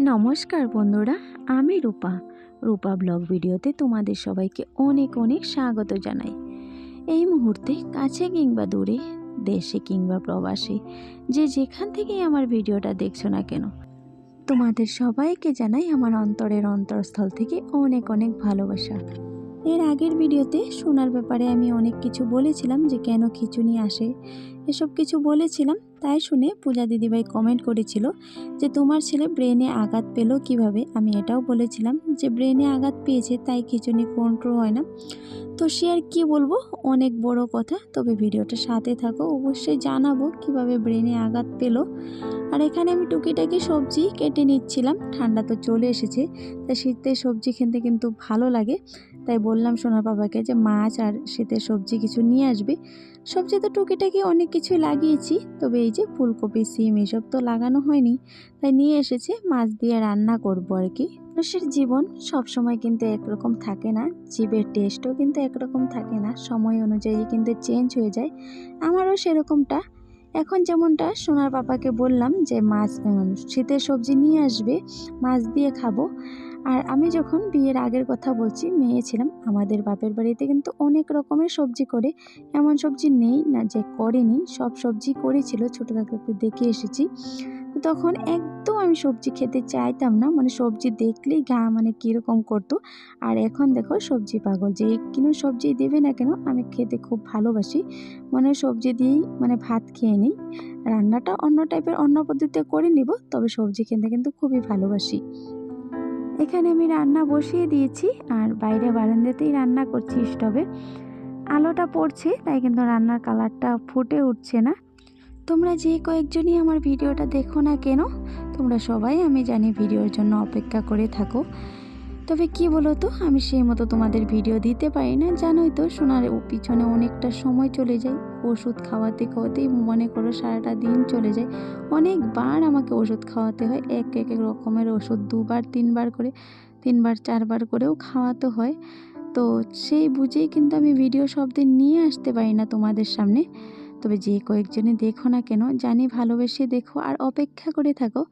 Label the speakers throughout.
Speaker 1: নমস্কার বন্ধুরা, আমি রূপা। রূপা ব্লগ ভিডিওতে তোমাদের সবাইকে অনেক অনেক স্বাগত জানাই। এই মুহূর্তে কাছে কিংবা দূরে, দেশে কিংবা প্রবাসে, যে যেখান থেকেই আমার ভিডিওটা দেখছ না কেন, তোমাদের সবাইকে জানাই আমার অন্তরের অন্তরস্থল থেকে অনেক অনেক ভালোবাসা। এর আগের ভিডিওতে শোনার ব্যাপারে আমি অনেক কিছু বলেছিলাম যে কেন খিচুনি আসে। এসব কিছু বলেছিলাম, তাই শুনে পূজা দিদিভাই কমেন্ট করেছিল যে তোমার ছেলে ব্রেনে আঘাত পেল কীভাবে? আমি এটাও বলেছিলাম যে ব্রেনে আঘাত পেয়েছে, তাই খিচুনি কন্ট্রোল হয় না। তো সে আর কী বলব? অনেক বড় কথা। তবে ভিডিওটা সাথে থাকো, অবশ্যই জানাব কীভাবে ব্রেনে আঘাত পেল। আর এখানে আমি টুকিটাকি সবজি কেটে নিচ্ছিলাম, ঠান্ডা তো চলে এসেছে, তাই শীতের সবজি খেতে কিন্তু ভালো লাগে। তাই বললাম সোনার বাবাকে যে মাছ আর শীতের সবজি কিছু নিয়ে আসবে। সবজি তো টুকিটাকি অনেক কিছুই লাগিয়েছি, তবে এই যে ফুলকপি, সিম এসব তো লাগানো হয়নি, তাই নিয়ে এসেছে, মাছ দিয়ে রান্না করব আর কি। মানুষের জীবন সব সময় কিন্তু একরকম থাকে না, জীবের টেস্টও কিন্তু একরকম থাকে না, সময় অনুযায়ী কিন্তু চেঞ্জ হয়ে যায়, আমারও সেরকমটা। এখন যেমনটা সোনার পাপাকে বললাম যে মাছ শীতের সবজি নিয়ে আসবে, মাছ দিয়ে খাব। আর আমি যখন বিয়ের আগের কথা বলছি, মেয়ে ছিলাম, আমাদের বাপের বাড়িতে কিন্তু অনেক রকমের সবজি করে। এমন সবজি নেই, না যে করেনি, সব সবজি করেছিল, ছোটো থাকতে দেখে এসেছি। তখন একদম আমি সবজি খেতে চাইতাম না। মানে সবজি দেখলেই গা মানে কীরকম করতো। আর এখন দেখো সবজি পাগল। যে কিনো সবজি দেবে না কেন, আমি খেতে খুব ভালোবাসি। মানে সবজি দিয়েই মানে ভাত খেয়ে নিই। রান্নাটা অন্য টাইপের, অন্য পদ্ধতিতে করে নিব, তবে সবজি খেতে কিন্তু খুবই ভালোবাসি। এখানে আমি রান্না বসিয়ে দিয়েছি, আর বাইরে বারান্দাতেই রান্না করছি স্টোভে। আলোটা পড়ছে, তাই কিন্তু রান্নার কালারটা ফুটে উঠছে না। তোমরা যে কয়েকজনই আমার ভিডিওটা দেখো না কেন, তোমরা সবাই আমি জানি ভিডিওর জন্য অপেক্ষা করে থাকো। তবে কি বলো তো আমি সেই মতো তোমাদের ভিডিও দিতে পারি না, জানোই তো, সোনার পিছনে অনেকটা সময় চলে যায়। ওষুধ খাওয়াতে খাওয়াতেই মনে করো সারাটা দিন চলে যায়। অনেকবার আমাকে ওষুধ খাওয়াতে হয়, এক এক এক রকমের ওষুধ দুবার, তিনবার করে, তিনবার, চারবার করেও খাওয়াতে হয়। তো সেই বুঝেই কিন্তু আমি ভিডিও সব দিন নিয়ে আসতে পারি না তোমাদের সামনে। তবে যে কয়েকজনে দেখো না কেন, জানি ভালোবেসে দেখো আর অপেক্ষা করে থাকো।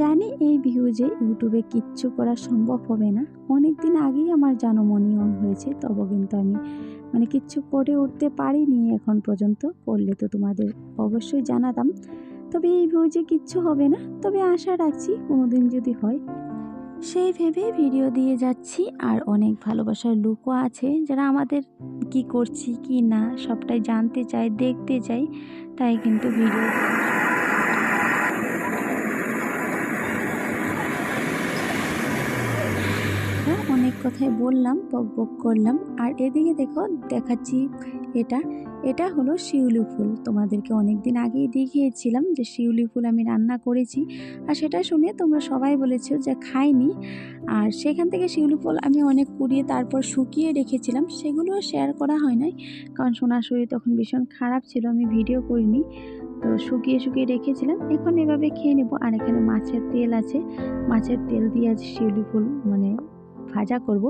Speaker 1: জানি এই ভিউজে ইউটিউবে কিচ্ছু করা সম্ভব হবে না। অনেক দিন আগেই আমার জানো হয়েছে, তবে কিন্তু আমি মানে কিচ্ছু করে উঠতে পারিনি এখন পর্যন্ত। করলে তো তোমাদের অবশ্যই জানাতাম। তবে এই ভিউজে কিচ্ছু হবে না, তবে আশা রাখছি কোনো দিন যদি হয় সেই ভেবে ভিডিও দিয়ে যাচ্ছি আর অনেক ভালোবাসার লুকও আছে যারা আমাদের কি করছি কি না সবটাই জানতে চায় দেখতে চাই তাই কিন্তু ভিডিও হ্যাঁ, অনেক কথাই বললাম বক বক করলাম। আর এদিকে দেখো দেখাচ্ছি এটা। এটা হলো শিউলি ফুল। তোমাদেরকে অনেক দিন আগেই দেখিয়েছিলাম যে শিউলি ফুল আমি রান্না করেছি। আর সেটা শুনে তোমরা সবাই বলেছ যে খাইনি। আর সেখান থেকে শিউলি ফুল আমি অনেক কুড়িয়ে তারপর শুকিয়ে রেখেছিলাম। সেগুলো শেয়ার করা হয় নাই। কারণ সোনার শরীর তখন ভীষণ খারাপ ছিল, আমি ভিডিও করিনি। তো শুকিয়ে শুকিয়ে রেখেছিলাম। এখন এভাবে খেয়ে নেব। আর এখানে মাছের তেল আছে। মাছের তেল দিয়ে আজ শিউলি ফুল মানে ভাজা করব।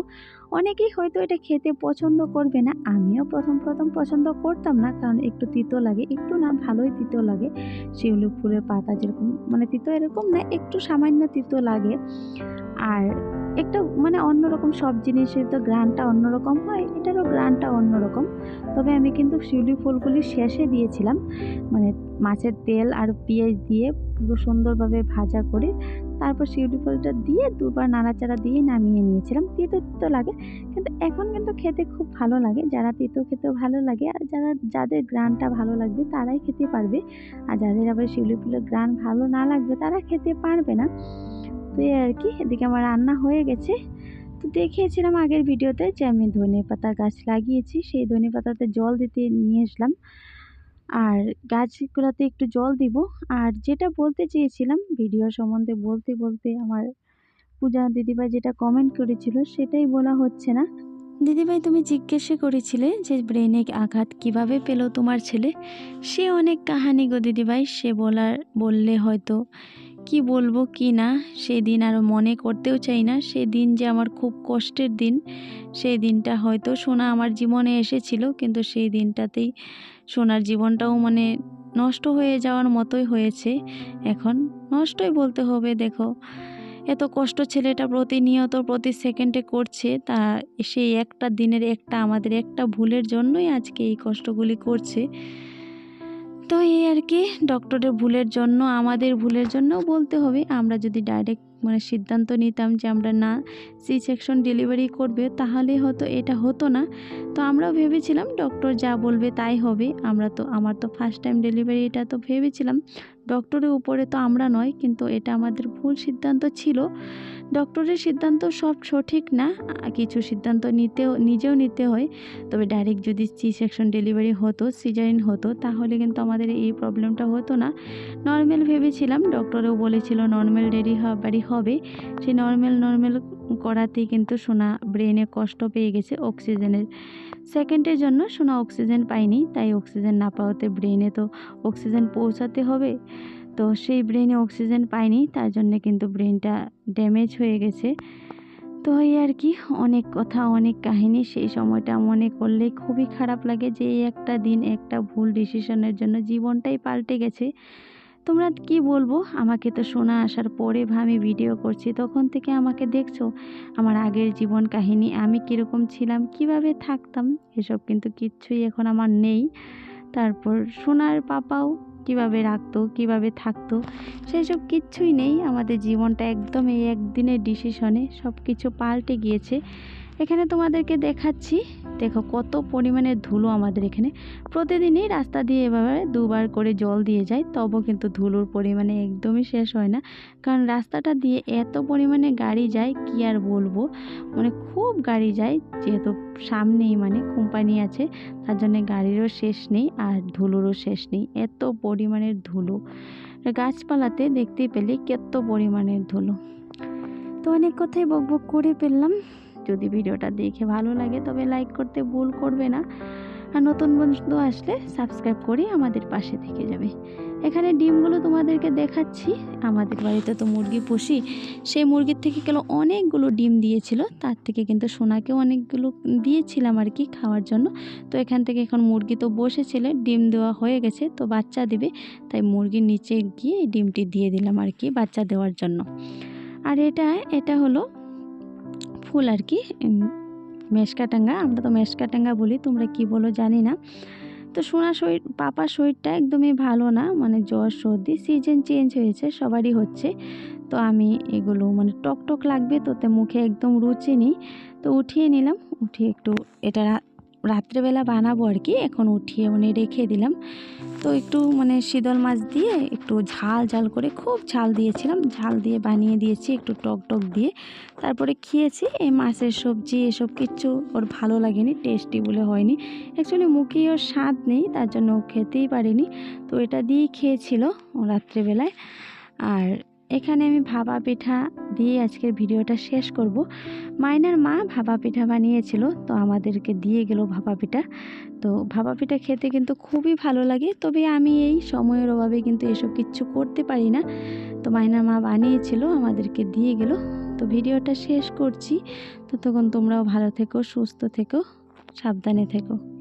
Speaker 1: অনেকেই হয়তো এটা খেতে পছন্দ করবে না। আমিও প্রথম প্রথম পছন্দ করতাম না, কারণ একটু তিতো লাগে, একটু না ভালোই তিতো লাগে। শিউলি ফুলের পাতা যেরকম মানে তিতো এরকম না, একটু সামান্য তিতো লাগে। আর একটা মানে অন্যরকম সব জিনিসের তো গ্রানটা অন্যরকম হয়, এটারও গ্রানটা অন্যরকম। তবে আমি কিন্তু শিউলি ফুলগুলি শেষে দিয়েছিলাম। মানে মাছের তেল আর পেঁয়াজ দিয়ে পুরো সুন্দরভাবে ভাজা করে তারপর শিউলি ফুলটা দিয়ে দুবার নাড়াচাড়া দিয়ে নামিয়ে নিয়েছিলাম। তিতো তিতো লাগে, কিন্তু এখন কিন্তু খেতে খুব ভালো লাগে। যারা তিতো খেতেও ভালো লাগে, আর যারা, যাদের গ্রানটা ভালো লাগবে তারাই খেতে পারবে। আর যাদের আবার শিউলি ফুলের গ্রান ভালো না লাগবে তারা খেতে পারবে না। তো এই আর কি, এদিকে আমার রান্না হয়ে গেছে। তো দেখিয়েছিলাম আগের ভিডিওতে যে আমি ধনে পাতা গাছ লাগিয়েছি। সেই ধনে পাতাতে জল দিতে নিয়ে আসলাম। আর গাছগুলোতে একটু জল দিব। আর যেটা বলতে চেয়েছিলাম ভিডিও সম্বন্ধে বলতে বলতে আমার পূজা দিদিভাই যেটা কমেন্ট করেছিল সেটাই বলা হচ্ছে না। দিদিভাই, তুমি জিজ্ঞেসে করেছিলে যে ব্রেনে আঘাত কীভাবে পেল তোমার ছেলে? সে অনেক কাহানি গো দিদিভাই, সে বলার, বললে হয়তো কি বলব কি না সেই দিন আর মনে করতেও চাই না সেই দিন যে আমার খুব কষ্টের দিন সেই দিনটা হয়তো সোনা আমার জীবনে এসেছিল, কিন্তু সেই দিনটাতেই সোনার জীবনটাও মানে নষ্ট হয়ে যাওয়ার মতোই হয়েছে। এখন নষ্টই বলতে হবে, দেখো। এত কষ্ট ছেলেটা প্রতিনিয়ত প্রতি সেকেন্ডে করছে, তা সেই একটা দিনের একটা, আমাদের একটা ভুলের জন্যই আজকে এই কষ্টগুলি করছে। তো এই আর কি ডক্টরের ভুলের জন্য, আমাদের ভুলের জন্যও বলতে হবে। আমরা যদি ডাইরেক্ট মানে সিদ্ধান্ত নিতাম যে আমরা না সি সেকশন ডেলিভারি করবে, তাহলে হয়তো এটা হতো না। তো আমরাও ভেবেছিলাম ডক্টর যা বলবে তাই হবে। আমরা তো, আমার তো ফার্স্ট টাইম ডেলিভারি এটা তো ভেবেছিলাম। ডক্টরের উপরে তো আমরা নয়, কিন্তু এটা আমাদের ভুল সিদ্ধান্ত ছিল। ডক্টরের সিদ্ধান্ত সব সঠিক না, কিছু সিদ্ধান্ত নিতেও, নিজেও নিতে হয়। তবে ডাইরেক্ট যদি সি সেকশন ডেলিভারি হতো সিজারিন হতো, তাহলে কিন্তু আমাদের এই প্রবলেমটা হতো না। নর্মাল ভেবেছিলাম, ডক্টরেও বলেছিল নর্মাল ডেলিভারি হবে। সেই নর্মাল নর্মাল করাতেই কিন্তু সোনা ব্রেনে কষ্ট পেয়ে গেছে অক্সিজেনের সেকেন্ডের জন্য সোনা অক্সিজেন পায়নি, তাই অক্সিজেন না পাওয়াতে ব্রেনে তো অক্সিজেন পৌঁছাতে হবে। তো সেই ব্রেনে অক্সিজেন পায়নি, তার জন্যে কিন্তু ব্রেনটা ড্যামেজ হয়ে গেছে। তো এই আর কি, অনেক কথা, অনেক কাহিনী, সেই সময়টা মনে করলে খুবই খারাপ লাগে যে এই একটা দিন একটা ভুল ডিসিশনের জন্য জীবনটাই পাল্টে গেছে। তোমরা কি বলব? আমাকে তো শোনা আসার পরে আমি ভিডিও করছি, তখন থেকে আমাকে দেখছ, আমার আগের জীবন কাহিনী, আমি কীরকম ছিলাম, কীভাবে থাকতাম, এসব কিন্তু কিচ্ছুই এখন আমার নেই। তারপর সোনার পাপাও কীভাবে রাখতো, কীভাবে থাকতো সেই সব কিচ্ছুই নেই। আমাদের জীবনটা একদম এই একদিনের ডিসিশনে সব কিছু পাল্টে গিয়েছে। এখানে তোমাদেরকে দেখাচ্ছি, দেখো কত পরিমাণে ধুলো আমাদের এখানে। প্রতিদিনই রাস্তা দিয়ে এভাবে দুবার করে জল দিয়ে যায় তবু কিন্তু ধুলোর পরিমাণে একদমই শেষ হয় না। কারণ রাস্তাটা দিয়ে এত পরিমাণে গাড়ি যায়, কি আর বলব? মানে খুব গাড়ি যায়, যেহেতু সামনেই মানে কোম্পানি আছে, তার জন্য গাড়িরও শেষ নেই আর ধুলোরও শেষ নেই। এত পরিমাণের ধুলো। গাছপালাতে দেখতে পেলে কত পরিমাণের ধুলো। তো অনেক কথাই বক বক করে ফেললাম। যদি ভিডিওটা দেখে ভালো লাগে তবে লাইক করতে ভুল করবে না। আর নতুন বন্ধু আসলে সাবস্ক্রাইব করে আমাদের পাশে থেকে যাবে। এখানে ডিমগুলো তোমাদেরকে দেখাচ্ছি। আমাদের বাড়িতে তো মুরগি পুষি। সেই মুরগির থেকে গেল অনেকগুলো ডিম দিয়েছিল। তার থেকে কিন্তু সোনাকেও অনেকগুলো দিয়েছিলাম আর কি খাওয়ার জন্য। তো এখান থেকে এখন মুরগি তো বসেছিল, ডিম দেওয়া হয়ে গেছে, তো বাচ্চা দিবে। তাই মুরগির নিচে গিয়ে ডিমটি দিয়ে দিলাম আর কি বাচ্চা দেওয়ার জন্য। আর এটা এটা হলো ফুল আর কি মেশকাটাঙ্গা আমরা তো মেশকাটাঙ্গা বলি, তোমরা কি বলো জানি না। তো সোনা শরীর পাপার শরীরটা একদমই ভালো না মানে জ্বর সর্দি সিজন চেঞ্জ হয়েছে, সবারই হচ্ছে। তো আমি এগুলো মানে টক টক লাগবে তোতে মুখে একদম রুচি নেই। তো উঠিয়ে নিলাম, উঠিয়ে একটু, এটা রাত্রেবেলা বানাবো আর কি, এখন উঠিয়ে মানে রেখে দিলাম। তো একটু মানে শীতল মাছ দিয়ে একটু ঝাল ঝাল করে খুব ঝাল দিয়েছিলাম। ঝাল দিয়ে বানিয়ে দিয়েছি, একটু টক টক দিয়ে। তারপরে খেয়েছি, এই মাছের সবজি, এসব কিচ্ছু ওর ভালো লাগেনি টেস্টি বলে হয়নি। অ্যাকচুয়ালি মুখে ওর স্বাদ নেই, তার জন্য খেতেই পারিনি। তো এটা দিয়েই খেয়েছিল রাত্রেবেলায়। আর এখানে আমি ভাপা পিঠা দিয়ে আজকের ভিডিওটা শেষ করব। মাইনার মা ভাপা পিঠা বানিয়েছিল, তো আমাদেরকে দিয়ে গেল ভাপা পিঠা। তো ভাপা পিঠা খেতে কিন্তু খুবই ভালো লাগে, তবে আমি এই সময়ের অভাবে কিন্তু এসব কিচ্ছু করতে পারি না। তো মাইনার মা বানিয়েছিল, আমাদেরকে দিয়ে গেল। তো ভিডিওটা শেষ করছি। ততক্ষণ তোমরাও ভালো থেকো, সুস্থ থেকো, সাবধানে থেকো।